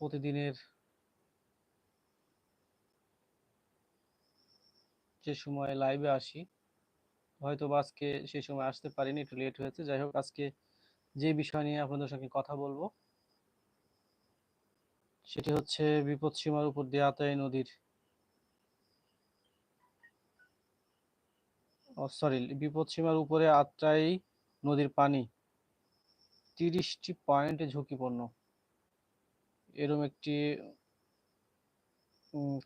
প্রতিদিনের যে সময় লাইভে আসি হয়তো আজকে সেই সময় আসতে পারিনি, একটু লেট হয়েছে। যাই হোক, আজকে যে বিষয় নিয়ে আপনাদের সঙ্গে কথা বলব, সেটি হচ্ছে বিপদসীমার উপর দিয়ে আতাই নদীর সরি বিপদসীমার উপরে আত্রাই নদীর পানি তিরিশটি পয়েন্টে ঝুঁকিপূর্ণ। এরম একটি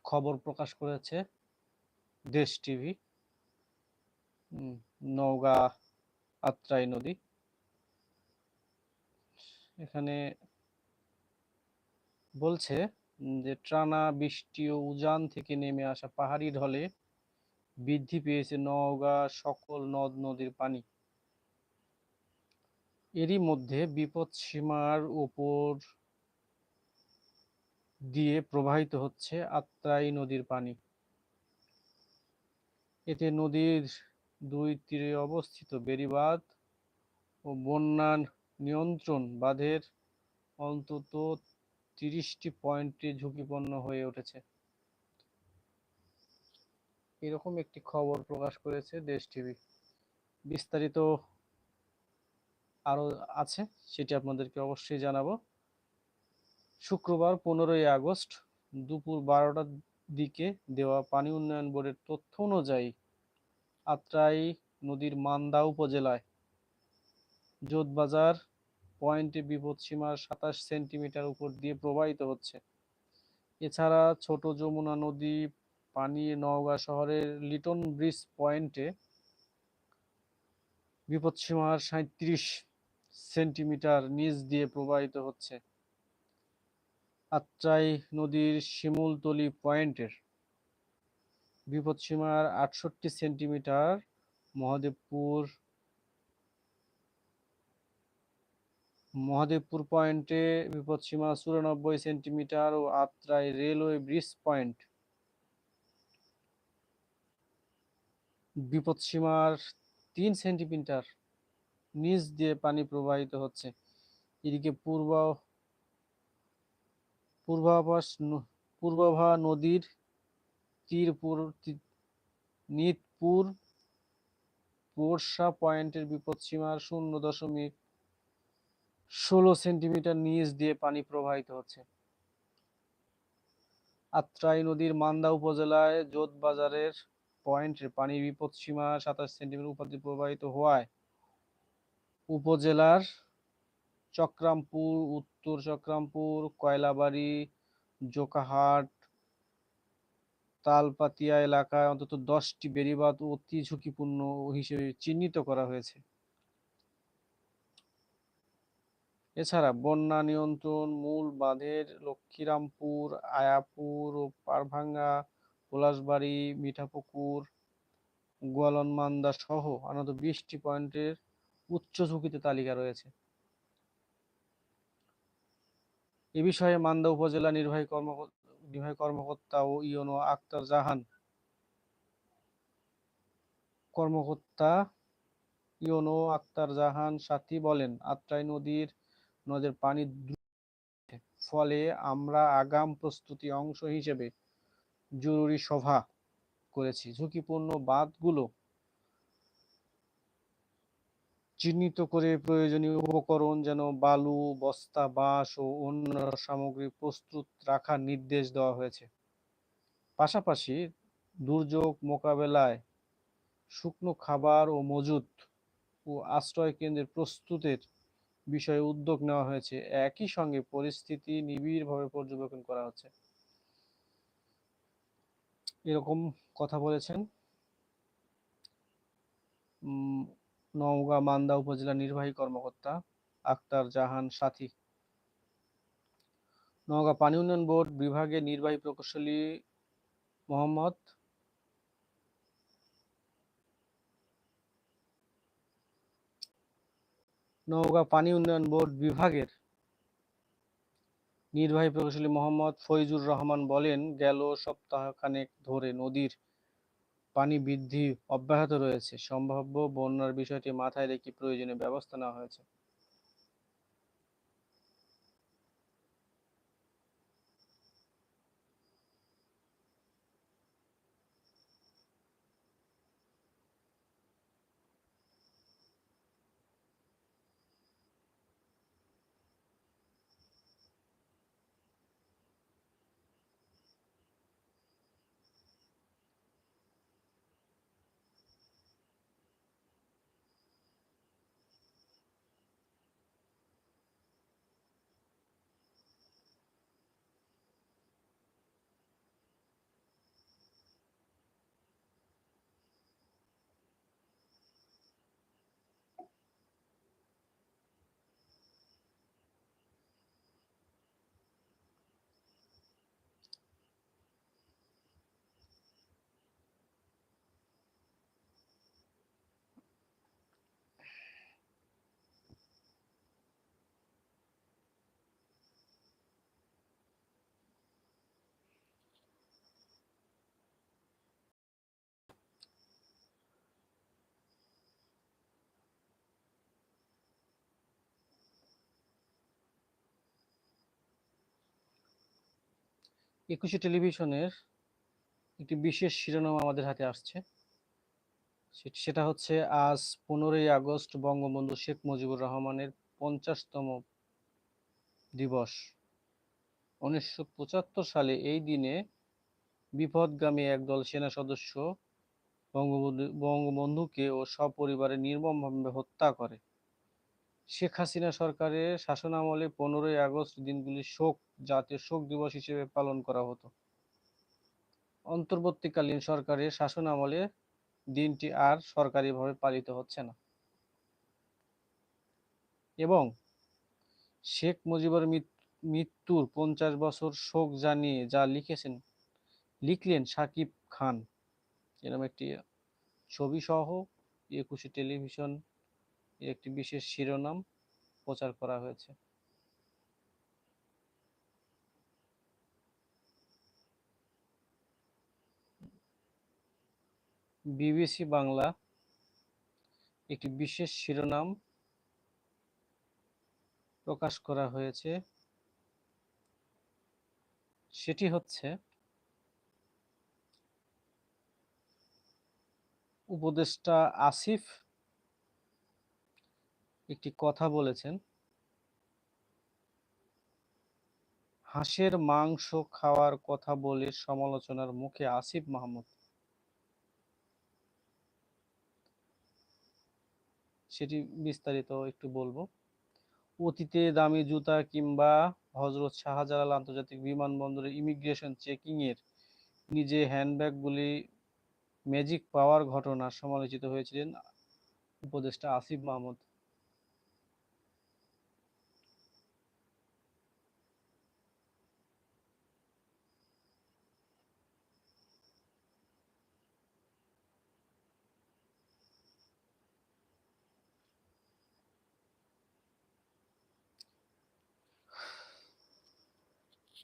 খবর প্রকাশ করেছে দেশ টিভি নওগাঁ আত্রাই নদী। এখানে বলছে যে টানা বৃষ্টি ও উজান থেকে নেমে আসা পাহাড়ি ঢলে বৃদ্ধি পেয়েছে নওগাঁ সকল নদ নদীর পানি। এরই মধ্যে বিপদসীমার উপর দিয়ে প্রবাহিত হচ্ছে আত্রাই নদীর পানি। এতে নদীর দুই তীরে অবস্থিত বেড়িবাঁধ ও বন্যা নিয়ন্ত্রণ বাঁধের অন্তত তিরিশটি পয়েন্টে ঝুঁকিপূর্ণ হয়ে উঠেছে। এরকম একটি খবর প্রকাশ করেছে দেশ টিভি। বিস্তারিত আরও আছে, সেটি আপনাদেরকে অবশ্যই জানাব। শুক্রবার পনেরোই আগস্ট দুপুর বারোটার দিকে দেওয়া পানি উন্নয়ন বোর্ডের তথ্য অনুযায়ী আত্রাই নদীর মান্দা উপজেলায় জোতবাজার পয়েন্টে বিপদসীমার সাতাশ সেন্টিমিটার উপর দিয়ে প্রবাহিত হচ্ছে। এছাড়া ছোট যমুনা নদী, পানি নওগাঁ শহরের লিটন ব্রিজ পয়েন্টে বিপদসীমার সাঁত্রিশ সেন্টিমিটার নিচ দিয়ে প্রবাহিত হচ্ছে। আত্রাই নদীর শিমুলতলি পয়েন্টের বিপদসীমার আটষট্টি সেন্টিমিটার মহাদেবপুর মহাদেবপুর পয়েন্টে বিপদসীমা চুরানব্বই সেন্টিমিটার ও আত্রাই রেলওয়ে ব্রিজ পয়েন্ট। বিপদসীমার তিন সেন্টিমিটার নিচ দিয়ে পানি প্রবাহিত হচ্ছে। এদিকে পূর্ব পূর্বাভাস পূর্বাভা নদীর তীরপুর নিতপুর পোরশা পয়েন্টের বিপদসীমার শূন্য দশমিক ষোলো সেন্টিমিটার নিচ দিয়ে পানি প্রবাহিত হচ্ছে। আত্রাই নদীর মান্দা উপজেলায় জোত বাজারের পয়েন্টের পানি বিপদসীমা সাতাশ সেন্টিমিটার দিয়ে প্রবাহিত হওয়ায় উপজেলার চক্রামপুর, উত্তর চক্রামপুর, কয়লাবাড়ি, জোকাহাট, তালপাতিয়া এলাকায় অন্তত দশটি বেড়িবাঁধ অতি ঝুঁকিপূর্ণ হিসেবে চিহ্নিত করা হয়েছে। এছাড়া বন্যা নিয়ন্ত্রণ মূল বাঁধের লক্ষ্মীরামপুর, আয়াপুর ও পারভাঙ্গা, পলাশবাড়ি, মিঠাপুকুর, গোয়ালনমান্দা সহ অন্তত বিশটি পয়েন্টের উচ্চ ঝুঁকিতে তালিকা রয়েছে। এ বিষয়ে মান্দা উপজেলা নির্বাহী কর্মকর্তা নির্বাহী কর্মকর্তা ও ইউনো আক্তার জাহান কর্মকর্তা ইউনো আক্তার জাহান সাথী বলেন, আত্রাই নদীর, নদের পানি ফলে আমরা আগাম প্রস্তুতি অংশ হিসেবে জরুরি সভা করেছি। ঝুঁকিপূর্ণ বাঁধগুলো চিহ্নিত করে প্রয়োজনীয় উপকরণ যেন বালু, বস্তা, বাঁশ ও অন্য সামগ্রী প্রস্তুত রাখার নির্দেশ দেওয়া হয়েছে। পাশাপাশি দুর্যোগ মোকাবেলায় শুকনো খাবার ও মজুত ও আশ্রয় কেন্দ্রের প্রস্তুতের বিষয়ে উদ্যোগ নেওয়া হয়েছে। একই সঙ্গে পরিস্থিতি নিবিড়ভাবে পর্যবেক্ষণ করা হচ্ছে। এরকম কথা বলেছেন। নওগাঁ মান্দা উপজেলা নির্বাহী কর্মকর্তা আক্তার জাহান সাথী। নওগাঁ পানি উন্নয়ন বোর্ড বিভাগের নির্বাহী প্রকৌশলী মোহাম্মদ নওগাঁ পানি উন্নয়ন বোর্ড বিভাগের নির্বাহী প্রকৌশলী মোহাম্মদ ফৈজুর রহমান বলেন, গেল সপ্তাহখানেক ধরে নদীর পানি বৃদ্ধি অব্যাহত রয়েছে। সম্ভাব্য বন্যার বিষয়টি মাথায় রেখে প্রয়োজনীয় ব্যবস্থা নেওয়া হয়েছে। একুশে টেলিভিশনের একটি বিশেষ শিরোনাম আমাদের হাতে আসছে। সেটা হচ্ছে, আজ পনেরোই আগস্ট বঙ্গবন্ধু শেখ মুজিবুর রহমানের পঞ্চাশতম দিবস। উনিশশো পঁচাত্তর সালে এই দিনে বিপদগামী একদল সেনা সদস্য বঙ্গবন্ধু, বঙ্গবন্ধুকে ও সপরিবারে নির্মমভাবে হত্যা করে। শেখ হাসিনা সরকারের শাসনামলে পনেরোই আগস্ট দিনগুলি শোক, জাতীয় শোক দিবস হিসেবে পালন করা হতো। অন্তর্বর্তীকালীন সরকারের শাসনামলে দিনটি আর সরকারিভাবে পালিত হচ্ছে না। এবং শেখ মুজিবুর মৃত্যুর পঞ্চাশ বছর শোক জানিয়ে যা লিখেছেন, লিখলেন সাকিব খান। এরকম একটি ছবি সহ একুশে টেলিভিশন একটি বিশেষ শিরোনাম প্রচার করা হয়েছে। বিবিসি বাংলা একটি বিশেষ শিরোনাম প্রকাশ করা হয়েছে। সেটি হচ্ছে উপদেষ্টা আসিফ একটি কথা বলেছেন। হাঁসের মাংস খাওয়ার কথা বলে সমালোচনার মুখে আসিফ মাহমুদ। সেটি বিস্তারিত একটু বলব। অতীতে দামি জুতা কিংবা হজরত শাহজালাল আন্তর্জাতিক বিমানবন্দরে ইমিগ্রেশন চেকিং এর নিজে হ্যান্ডব্যাগগুলি ম্যাজিক পাওয়ার ঘটনা সমালোচিত হয়েছিলেন উপদেষ্টা আসিফ মাহমুদ।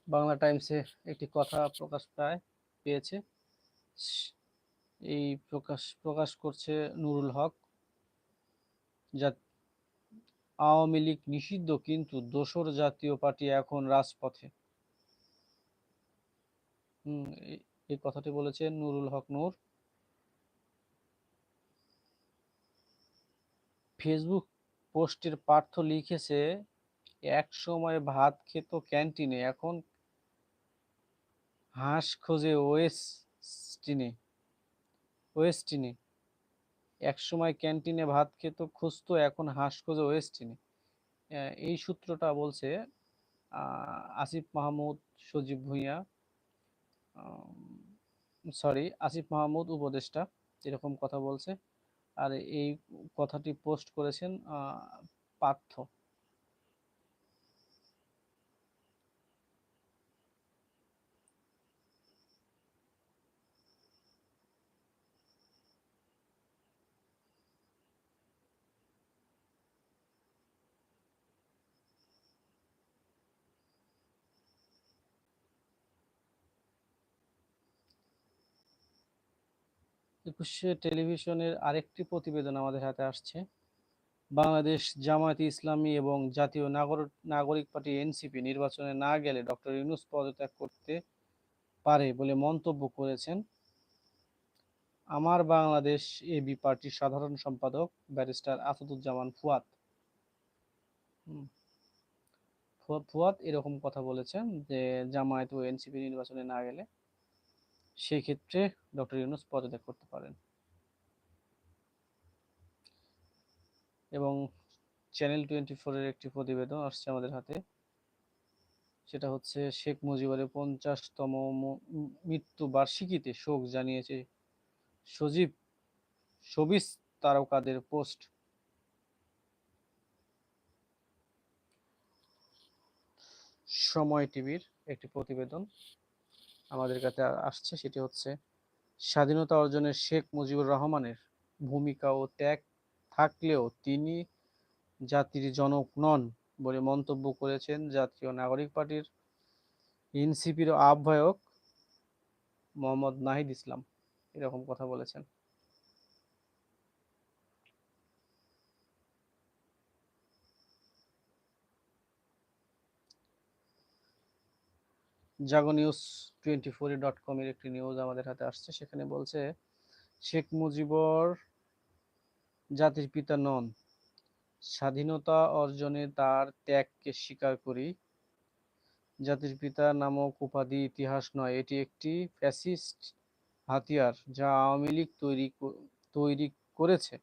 বাংলা টাইমসে একটি কথা প্রকাশ পায় পেয়েছে। এই প্রকাশ প্রকাশ করছে নুরুল হক, যা আওয়ামী লীগ নিষিদ্ধ কিন্তু দোসর জাতীয় পার্টি এখন রাজপথে। হম এই- কথাটি বলেছেন নুরুল হক নূর। ফেসবুক পোস্টের পার্থ লিখেছে, এক সময় ভাত খেত ক্যান্টিনে, এখন হাঁস খোঁজে ওয়েস্টিনে ওয়েস্টিনে এক সময় ক্যান্টিনে ভাত খেত, খুঁজতো, এখন হাঁস খোঁজে ওয়েস্টিনে এই সূত্রটা বলছে আসিফ মাহমুদ, সজীব ভুঁইয়া সরি আসিফ মাহমুদ উপদেষ্টা, এরকম কথা বলছে। আর এই কথাটি পোস্ট করেছেন পার্থ। একুশে টেলিভিশনের আরেকটি প্রতিবেদন আমাদের হাতে আসছে। বাংলাদেশ জামায়াতে ইসলামী এবং জাতীয় নাগরিক নাগরিক পার্টি এনসিপি নির্বাচনে না গেলে ডক্টর ইউনুস পদত্যাগ করতে পারে বলে মন্তব্য করেছেন। আমার বাংলাদেশ এবি পার্টির সাধারণ সম্পাদক ব্যারিস্টার আসাদুজ্জামান ফুয়াদ। ফুয়াদ এরকম কথা বলেছেন যে জামায়াত ও এনসিপি নির্বাচনে না গেলে সেই ক্ষেত্রে ডক্টর ইউনুস পদত্যাগ করতে পারেন। এবং চ্যানেল টোয়েন্টি ফোরের একটি প্রতিবেদন আসছে আমাদের হাতে। সেটা হচ্ছে, শেখ মুজিবের পঞ্চাশতম মৃত্যু বার্ষিকীতে শোক জানিয়েছে সজীব সবিস তারকাদের পোস্ট। সময় টিভির একটি প্রতিবেদন। আমাদের কাছে আসছে সেটি হচ্ছে, স্বাধীনতা অর্জনে শেখ মুজিবুর রহমানের ভূমিকা ও ত্যাগ থাকলেও তিনি জাতির জনক নন বলে মন্তব্য করেছেন জাতীয় নাগরিক পার্টির এনসিপির আহ্বায়ক মোহাম্মদ নাহিদ ইসলাম। এরকম কথা বলেছেন। Jago news twenty four dot কমের একটি নিউজ আমাদের হাতে আসছে, সেখানে বলছে, শেখ মুজিবর জাতির পিতা নন। স্বাধীনতা অর্জনে তার ত্যাগকে স্বীকার করি। জাতির পিতা নামক উপাধি ইতিহাস নয়, এটি একটি ফ্যাসিস্ট হাতিয়ার যা আওয়ামী লীগ তৈরি তৈরি করেছে।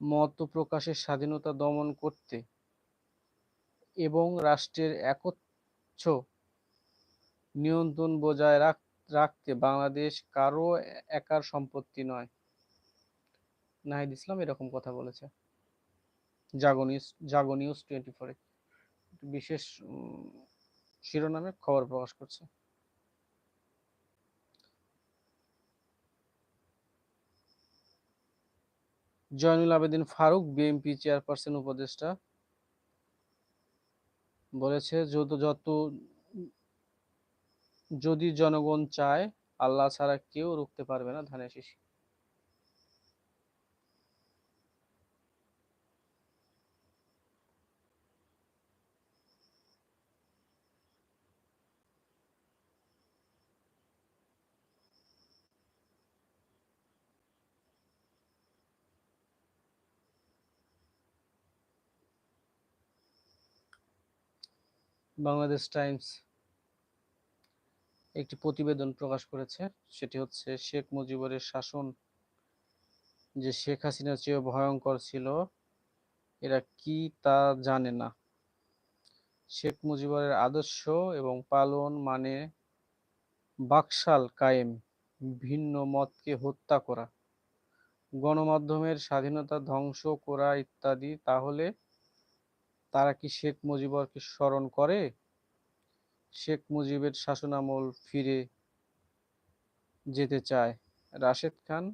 মত প্রকাশের স্বাধীনতা দমন করতে এবং রাষ্ট্রের একচ্ছ নিয়ন্ত্রণ বজায় রাখতে বাংলাদেশ কারও একার সম্পত্তি নয়। নাহিদ ইসলাম এরকম কথা বলেছে। Jago news Jago news twenty ফোরে বিশেষ শিরোনামে খবর প্রকাশ করছে। জয়নুল আবেদিন ফারুক, বিএনপি চেয়ারপারসন উপদেষ্টা, বলেছে যত যত যদি জনগণ চায় আল্লাহ ছাড়া কেউ রুখতে পারবে না ধানের শিশি বাংলাদেশ টাইমস একটি প্রতিবেদন প্রকাশ করেছে। সেটি হচ্ছে শেখ মুজিবুরের শাসন যে শেখ হাসিনার চেয়ে ভয়ঙ্কর ছিল, এরা কি তা জানে না। শেখ মুজিবুরের আদর্শ এবং পালন মানে বাকশাল কায়েম, ভিন্ন মতকে হত্যা করা, গণমাধ্যমের স্বাধীনতা ধ্বংস করা ইত্যাদি। তাহলে তারা কি শেখ মুজিবরকে স্মরণ করে? শেখ মুজিবের শাসনামল ফিরে যেতে চায়। রাশেদ খান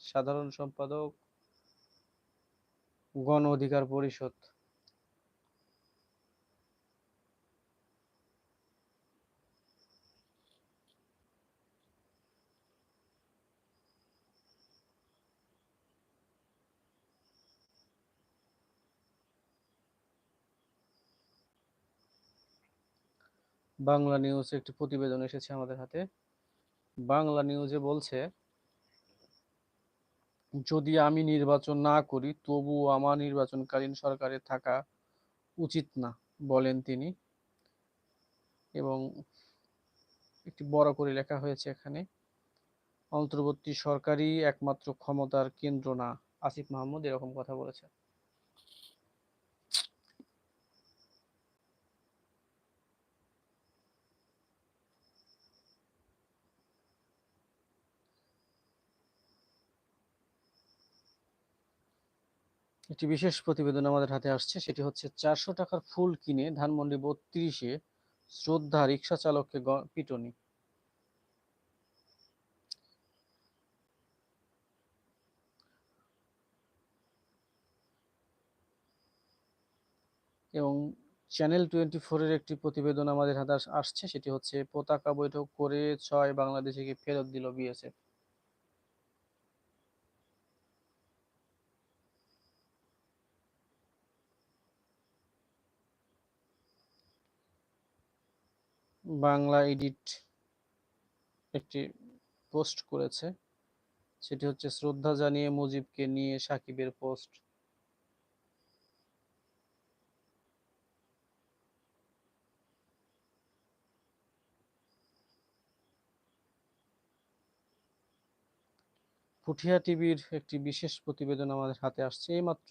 সাধারণ সম্পাদক গণ অধিকার পরিষদ। বাংলা নিউজ একটি প্রতিবেদন এসেছে আমাদের হাতে। বাংলা নিউজে বলছে, যদি আমি নির্বাচন না করি, তবু আমার নির্বাচনকালীন সরকারে থাকা উচিত না, বলেন তিনি। এবং একটি বড় করে লেখা হয়েছে এখানে, অন্তর্বর্তী সরকারই একমাত্র ক্ষমতার কেন্দ্র না। আসিফ মাহমুদ এরকম কথা বলেছে একটি বিশেষ প্রতিবেদন আমাদের হাতে আসছে, সেটি হচ্ছে চারশো টাকার ফুল কিনে ধানমন্ডি বত্রিশে শ্রদ্ধা রিক্সা চালককে পিটনি। এবং চ্যানেল টোয়েন্টি ফোরের একটি প্রতিবেদন আমাদের হাতে আসছে, সেটি হচ্ছে পতাকা বৈঠক করে ছয় বাংলাদেশিকে ফেরত দিল বিএসএফ। বাংলা এডিট একটি পোস্ট করেছে। সেটি হচ্ছে, শ্রদ্ধা জানিয়ে মুজিবকে নিয়ে সাকিবের পোস্ট। পুঠিয়া টিভির একটি বিশেষ প্রতিবেদন আমাদের হাতে আসছে। এইমাত্র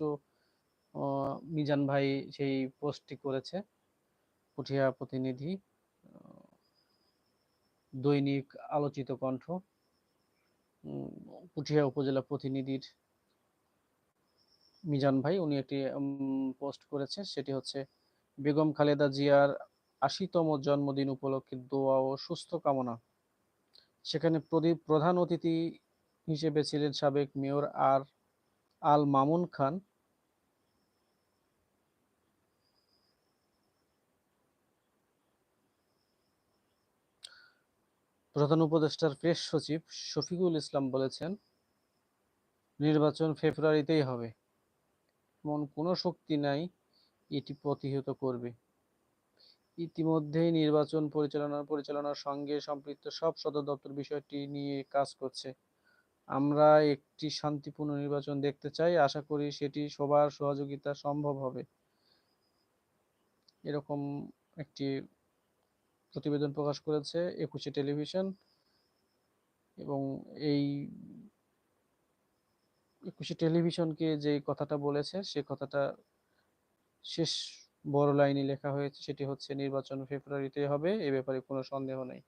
মিজান ভাই সেই পোস্টটি করেছে, পুঠিয়া প্রতিনিধি। দৈনিক আলোচিত কণ্ঠ পুঠিয়া উপজেলা প্রতিনিধির মিজান ভাই, উনি একটি পোস্ট করেছে সেটি হচ্ছে, বেগম খালেদা জিয়ার আশিতম জন্মদিন উপলক্ষে দোয়া ও সুস্থ কামনা। সেখানে প্রধান অতিথি হিসেবে ছিলেন সাবেক মেয়র আর আল মামুন খান। প্রধান উপদেষ্টার প্রেস সচিব শফিকুল ইসলাম বলেছেন, নির্বাচন ফেব্রুয়ারিতেই হবে। এমন কোনো শক্তি নাই, এটি প্রতিহত করবে। ইতিমধ্যেই নির্বাচন পরিচালনা, পরিচালনার সঙ্গে সম্পৃক্ত সব সদর দপ্তর বিষয়টি নিয়ে কাজ করছে। আমরা একটি শান্তিপূর্ণ নির্বাচন দেখতে চাই, আশা করি সেটি সবার সহযোগিতা সম্ভব হবে। এরকম একটি প্রতিবেদন প্রকাশ করেছে একুশে টেলিভিশন এবং এই একুশে টেলিভিশনকে যে কথাটা বলেছে, সে কথাটা শেষ বড় লাইনে লেখা হয়েছে, সেটি হচ্ছে নির্বাচন ফেব্রুয়ারিতে হবে, এ ব্যাপারে কোনো সন্দেহ নেই।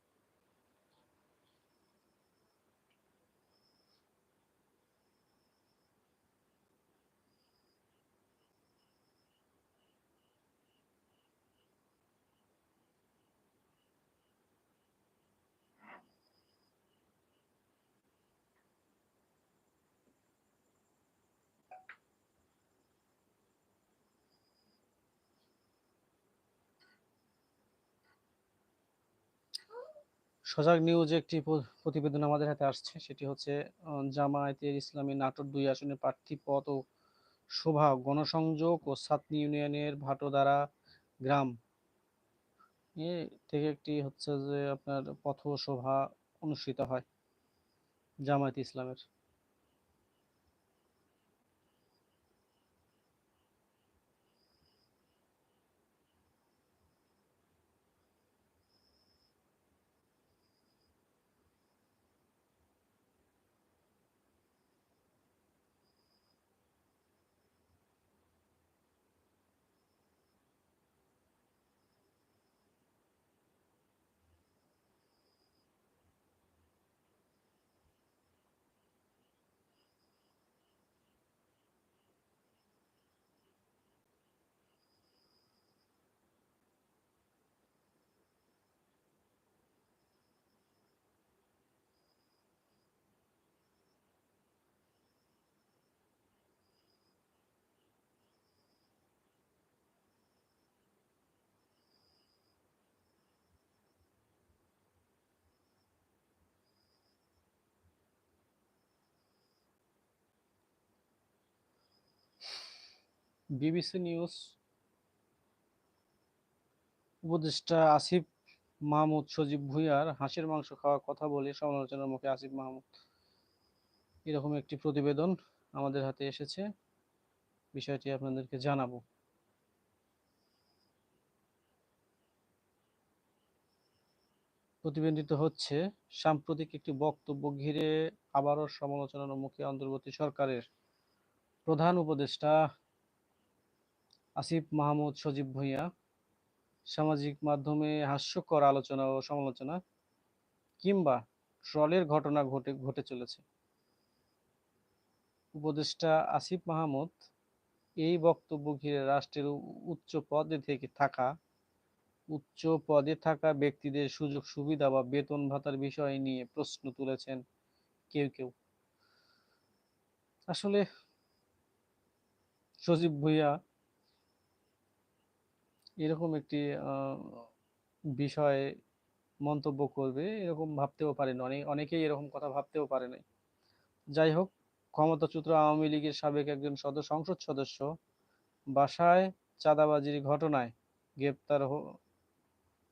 সজাগ নিউজ একটি প্রতিবেদন আমাদের হাতে আসছে। সেটি হচ্ছে জামায়াতের ইসলামী নাটোর দুই আসনের প্রার্থী পদ ও শোভা, গণসংযোগ ও সাতনি ইউনিয়নের ভাটোদারা গ্রাম। থেকে একটি হচ্ছে যে আপনার পথ শোভা অনুষ্ঠিত হয় জামায়াত ইসলামের। বিবিসি নিউজ উপদেষ্টা আসিফ মাহমুদ সজীব ভুইয়ার হাঁসের মাংস খাওয়ার কথা বলে সমালোচনার মুখে আসিফ মাহমুদ। এরকম একটি প্রতিবেদন আমাদের হাতে এসেছে। বিষয়টি আপনাদেরকে জানাব। প্রতিবেদিত হচ্ছে, সাম্প্রতিক একটি বক্তব্য ঘিরে আবারও সমালোচনার মুখে অন্তর্বর্তী সরকারের প্রধান উপদেষ্টা আসিফ মাহমুদ, সজীব ভূঁইয়া। সামাজিক মাধ্যমে হাস্যকর আলোচনা ও সমালোচনা কিংবা ট্রলের ঘটনা ঘটে ঘটে চলেছে। উপদেষ্টা আসিফ মাহমুদ, এই বক্তব্য ঘিরে রাষ্ট্রের উচ্চ পদে থেকে থাকা, উচ্চ পদে থাকা ব্যক্তিদের সুযোগ, সুবিধা বা বেতন ভাতার বিষয় নিয়ে প্রশ্ন তুলেছেন কেউ কেউ। আসলে সজীব ভুইয়া এরকম একটি বিষয়ে মন্তব্য করবে, এরকম ভাবতেও পারেন অনেক অনেকেই এরকম কথা ভাবতেও পারে নাই। যাই হোক, ক্ষমতাচ্যুত আওয়ামী লীগের সাবেক একজন সদস্য, সংসদ সদস্য বাসায় চাঁদাবাজির ঘটনায় গ্রেপ্তার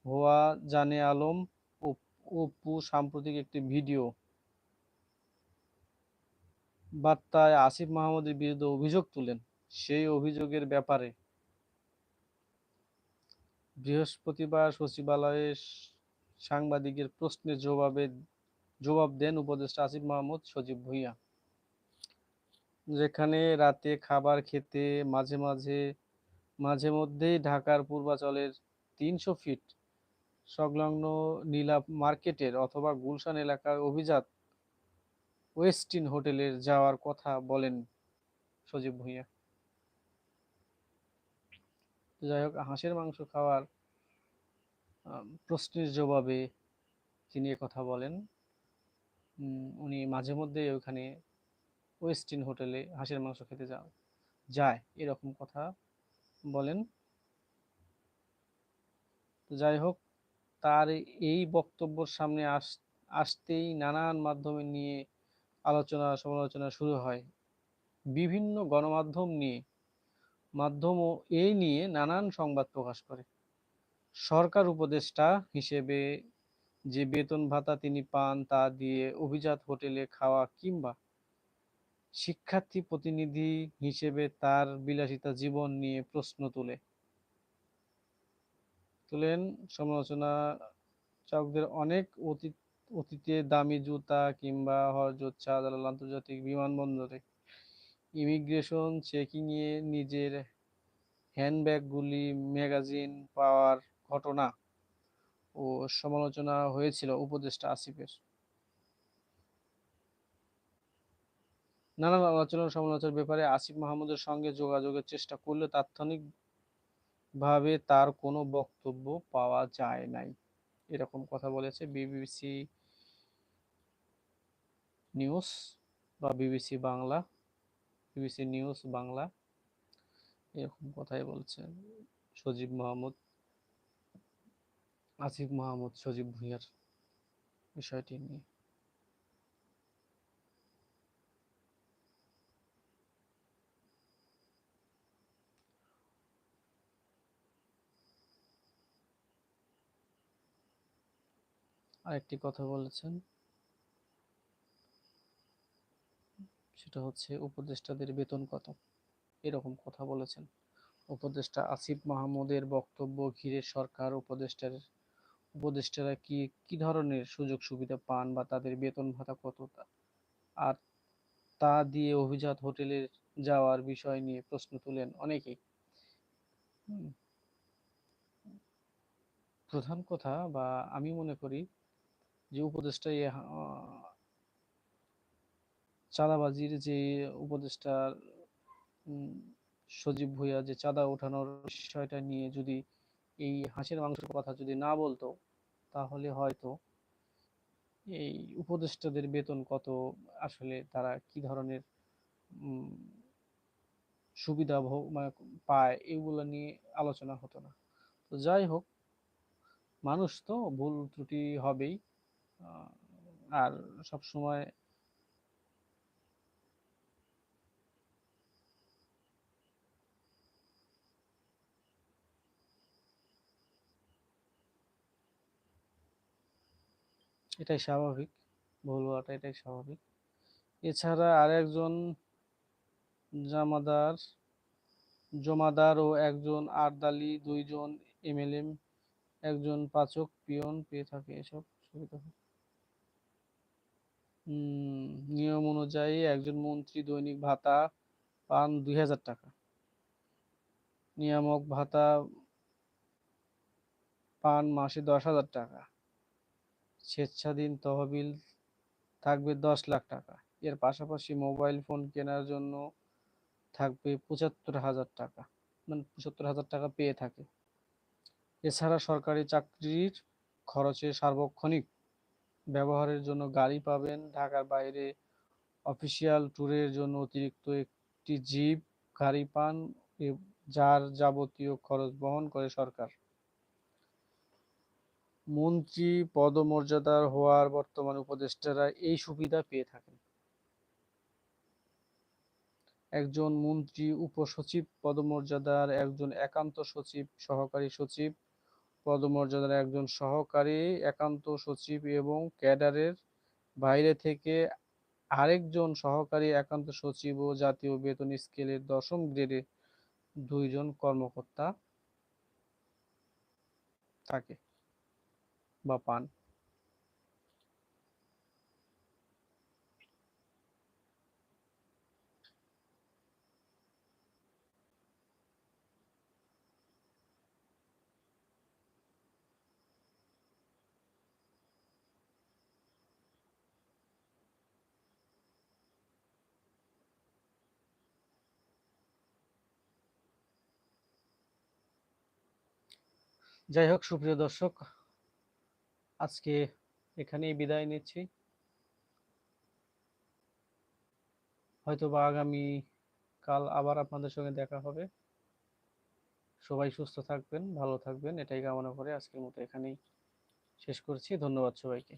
হওয়া জানে আলম অপু সাম্প্রতিক একটি ভিডিও। বার্তায় আসিফ মাহমুদের বিরুদ্ধে অভিযোগ তুলেন। সেই অভিযোগের ব্যাপারে বৃহস্পতিবার সচিবালয়ে সাংবাদিকের প্রশ্নের জবাবে, জবাব দেন উপদেষ্টা আসিফ মাহমুদ সজীব ভুইয়া। যেখানে রাতে খাবার খেতে মাঝে মাঝে মাঝে মধ্যেই ঢাকার পূর্বাচলের তিনশো ফিট সংলগ্ন নীলা মার্কেটের অথবা গুলশান এলাকার অভিজাত ওয়েস্টিন হোটেলের যাওয়ার কথা বলেন সজীব ভুইয়া। যাই হোক, হাঁসের মাংস খাওয়ার প্রশ্নের জবাবে তিনি কথা বলেন উনি মাঝে মধ্যে ওখানে ওয়েস্টিন হোটেলে হাঁসের মাংস খেতে যাও যায়, এরকম কথা বলেন। যাই হোক, তার এই বক্তব্যর সামনে আস, আসতেই নানান মাধ্যমে নিয়ে আলোচনা সমালোচনা শুরু হয়। বিভিন্ন গণমাধ্যম নিয়ে মাধ্যমও এই নিয়ে নানান সংবাদ প্রকাশ করে। সরকার উপদেষ্টা হিসেবে যে বেতন ভাতা তিনি পান তা দিয়ে অভিজাত হোটেলে খাওয়া কিংবা শিক্ষার্থী প্রতিনিধি হিসেবে তার বিলাসিতা জীবন নিয়ে প্রশ্ন তুলে। তুলেন সমালোচনা চাকদের অনেক অতীত, অতীতে দামি জুতা কিংবা হরজত শাহজালাল আন্তর্জাতিক বিমানবন্দরে ইমিগ্রেশন, চেকিংয়ে নিজের হ্যান্ডব্যাগগুলি, ম্যাগাজিন, পাওয়ার ঘটনা ও সমালোচনা হয়েছিল উপদেষ্টা আসিফের। নানান আলোচনা সমালোচনার ব্যাপারে আসিফ মাহমুদের সঙ্গে যোগাযোগের চেষ্টা করলেও তাৎক্ষণিকভাবে তার কোনো বক্তব্য পাওয়া যায় নাই। এরকম কথা বলেছে বিবিসি নিউজ বা BBC Bangla. BBC news Bangla. এরকম কথাই বলছেন সজীব মাহমুদ, আসিফ মাহমুদ, সজীব ভুঁইয়ার বিষয়টি নিয়ে। আরেকটি কথা বলেছেন সেটা হচ্ছে উপদেষ্টাদের বেতন কত? এরকম কথা বলেছেন। উপদেষ্টা আসিফ মাহমুদের বক্তব্য ঘিরে সরকার, উপদেষ্টার, উপদেষ্টারা কি কি ধরনের সুযোগ সুবিধা পান বা তাদের বেতন ভাতা কত আর তা দিয়ে অভিজাত হোটেলে যাওয়ার বিষয় নিয়ে প্রশ্ন তুলেন অনেকেই। প্রধান কথা বা আমি মনে করি যে উপদেষ্টা চাঁদাবাজির যে উপদেষ্টা সজীব ভুইয়া যে চাঁদা ওঠানোর বিষয়টা নিয়ে যদি এই হাঁসের মাংসের কথা যদি না বলতো, তাহলে হয়তো এই উপদেষ্টাদের বেতন কত, আসলে তারা কি ধরনের সুবিধা মানে পায়, এগুলো নিয়ে আলোচনা হতো না। তো যাই হোক, মানুষ তো ভুল ত্রুটি হবেই আর সব সময় এটাই স্বাভাবিক। ভুল হওয়াটা এটাই স্বাভাবিক। এছাড়া আরেকজন জামাদার, জমাদার ও একজন আরদালি, দুইজন এমএলএম, একজন পাচক পিয়ন পেয়ে থাকে এসব সুবিধা। নিয়ম অনুযায়ী একজন মন্ত্রী দৈনিক ভাতা পান দুই হাজার টাকা। নিয়ামক ভাতা পান মাসে দশ হাজার টাকা। স্বেচ্ছাধীন তহবিল থাকবে দশ লাখ টাকা। এর পাশাপাশি মোবাইল ফোন কেনার জন্য থাকবে পঁচাত্তর হাজার টাকা। মানে পঁচাত্তর হাজার টাকা পেয়ে থাকে। এছাড়া সরকারি চাকরির খরচে সার্বক্ষণিক ব্যবহারের জন্য গাড়ি পাবেন। ঢাকার বাইরে অফিসিয়াল ট্যুরের জন্য অতিরিক্ত একটি জিপ, গাড়ি পান যার যাবতীয় খরচ বহন করে সরকার। মন্ত্রী পদমর্যাদার হওয়ার বর্তমান উপদেষ্টারা এই সুবিধা পেয়ে থাকেন। একজন মন্ত্রী, উপসচিব পদমর্যাদার একজন একান্ত সচিব, সহকারী সচিব পদমর্যাদার একজন সহকারী একান্ত সচিব এবং ক্যাডারের বাইরে থেকে আরেকজন সহকারী একান্ত সচিব ও জাতীয় বেতন স্কেলের দশম গ্রেডে দুইজন কর্মকর্তা থাকে। বা পান যাই হোক সুপ্রিয় দর্শক আজকে এখানেই বিদায় নিচ্ছি। হয়তো বা আগামী কাল আবার আপনাদের সঙ্গে দেখা হবে। সবাই সুস্থ থাকবেন, ভালো থাকবেন, এটাই কামনা করে আজকের মতো এখানেই শেষ করছি। ধন্যবাদ সবাইকে।